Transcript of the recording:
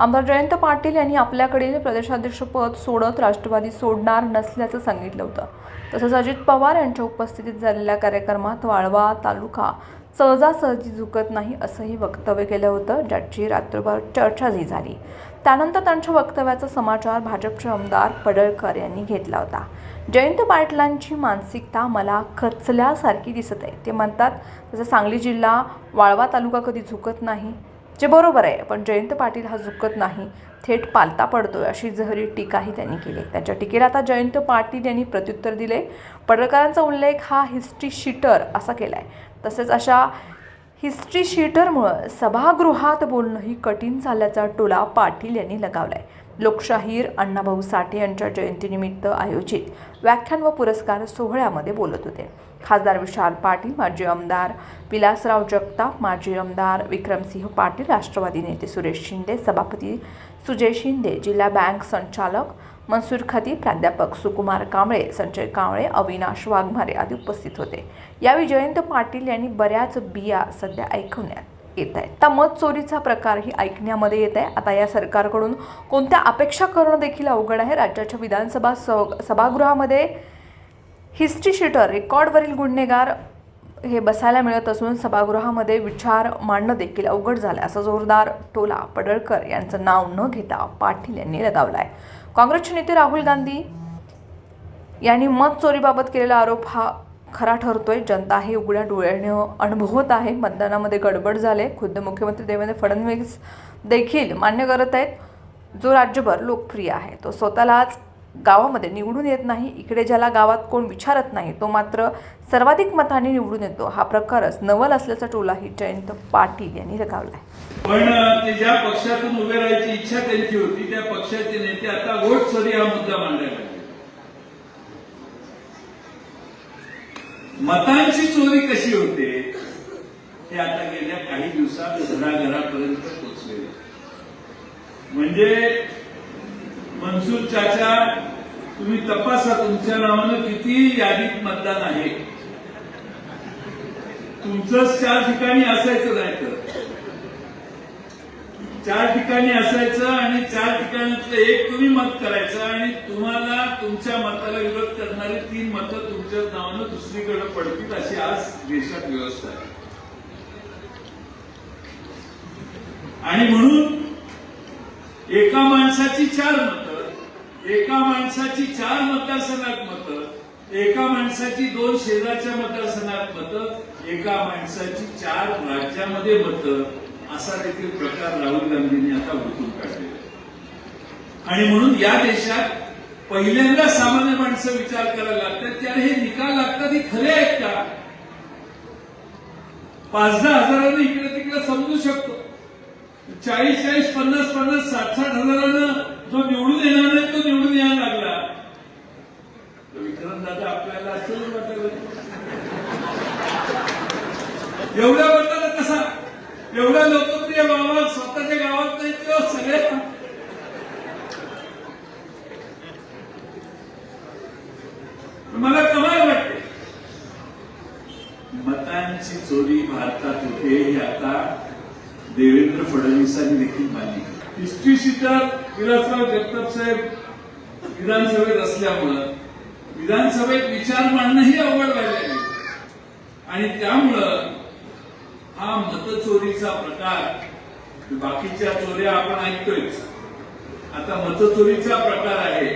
आमदार जयंत पाटील यांनी आपल्याकडील प्रदेशाध्यक्षपद सोडत राष्ट्रवादी सोडणार नसल्याचं सांगितलं होतं. तसंच अजित पवार यांच्या उपस्थितीत झालेल्या कार्यक्रमात वाळवा तालुका सहजासहजी झुकत नाही असंही वक्तव्य केलं होतं ज्याची रात्रभर चर्चाही झाली. त्यानंतर त्यांच्या वक्तव्याचा समाचार भाजपचे आमदार पडळकर यांनी घेतला होता. जयंत पाटलांची मानसिकता मला खचल्यासारखी दिसत आहे. ते म्हणतात तसं सांगली जिल्हा वाळवा तालुका कधी झुकत नाही. जे बरोबर आहे पण जयंत पाटील हा झुकत नाही. थेट पालता पडतोय अशी जहरी टीकाही त्यांनी केली. त्यांच्या टीकेला आता जयंत पाटील यांनी प्रत्युत्तर दिले पडळकरांचा उल्लेख हा हिस्ट्री शीटर असा केला आहे तसेच अशा हिस्ट्री शीटरमुळं सभागृहात बोलणंही कठीण झाल्याचा टोला पाटील यांनी लगावलाय. लोकशाहीर अण्णाभाऊ साठे यांच्या जयंतीनिमित्त आयोजित व्याख्यान व पुरस्कार सोहळ्यामध्ये बोलत होते. खासदार विशाल पाटील माजी आमदार विलासराव जगताप माजी आमदार विक्रमसिंह पाटील राष्ट्रवादी नेते सुरेश शिंदे सभापती सुजय शिंदे जिल्हा बँक संचालक मनसूर खाती प्राध्यापक सुकुमार कांबळे संजय कांबळे अविनाश वाघमारे आदी उपस्थित होते. यावेळी जयंत पाटील यांनी बऱ्याच बिया सध्या ऐकवण्यात येत आहेत. आता मत चोरीचा प्रकार ही ऐकण्यामध्ये येत आहे. आता या सरकारकडून कोणत्या अपेक्षा करणं देखील अवघड आहे? राज्याच्या विधानसभा स- सभागृहामध्ये हिस्ट्री शीटर रेकॉर्डवरील गुन्हेगार हे बसायला मिळत असून सभागृहामध्ये विचार मांडणं देखील अवघड झालं असा जोरदार टोला पडळकर यांचं नाव न घेता पाटील यांनी लगावला आहे काँग्रेसचे नेते राहुल गांधी यांनी मत चोरीबाबत केलेला आरोप हा खरा ठरतोय. जनता हे उघड्या डोळ्याने अनुभवत आहे. मतदानामध्ये गडबड झाले. खुद्द मुख्यमंत्री देवेंद्र फडणवीस देखील मान्य करत आहेत. जो राज्यभर लोकप्रिय आहे तो स्वतःलाच गावामध्ये निवडून येत नाही इकडे ज्याला गावात कोण विचारत नाही तो मात्र सर्वाधिक मताने निवडून येतो. हा प्रकारच नवल असल्याचा टोलाही जयंत पाटील यांनी लगावलाय. पण ते ज्या पक्षातून उभे राहायची इच्छा त्यांची होती त्या पक्षाचे नेते आता वोट चोरी हा मुद्दा मांडायला मतांची चोरी कशी होते हे आता गेल्या काही दिवसात घराघरापर्यंत पोचलेले म्हणजे मनसूर चाचा तुम्ही तपासा तुमच्या नावानं किती यादीत मतदान आहे? तुमचंच चार ठिकाणी असायचं नाही तर. चार ठिकाणी असायचं आणि चार ठिकाणातलं एक तुम्ही मत करायचं आणि तुम्हाला तुमच्या मताला विरोध करणारी तीन मतं तुमच्या नावानं दुसरीकडे पडतील अशी आज देशात व्यवस्था आहे. आणि म्हणून एका माणसाची चार मतं. एका माणसाची चार मतदारसंघात मतं एका माणसाची दोन शेजारच्या मतदारसंघात मतं एका माणसाची चार राज्यामध्ये मतं असा देखील प्रकार राहुल गांधींनी आता उठून काढलेला आणि म्हणून या देशात पहिल्यांदा सामान्य माणसं विचार करायला लागतात त्याला हे निकाल लागतात हे खरे आहेत का? पाच दहा हजारांनी इकडे तिकडे समजू शकतो. चाळीस चाळीस पन्नास पन्नास साठ साठ हजारानं जो निवडून येणार नाही तो निवडून यायला लागला. विक्रम दादा आपल्याला आश्चर्य वाटायला एवढ्या मताला कसा? एवढ्या लोकप्रिय बाबा स्वतःच्या गावात नाही किंवा सगळ्या मला कमाल वाटते. मतांची चोरी भारतात होते हे आता देवेंद्र फडणवीसांनी देखील मान्य केलं. हिस्ट्री शीटर विलासराव जगताप साहेब विधानसभेत असल्यामुळं विधानसभेत विचार मांडणंही अवघड व्हायला आणि त्यामुळं हा मतचोरीचा प्रकार बाकीच्या चोऱ्या आपण ऐकतोय आता मतचोरीचा प्रकार आहे.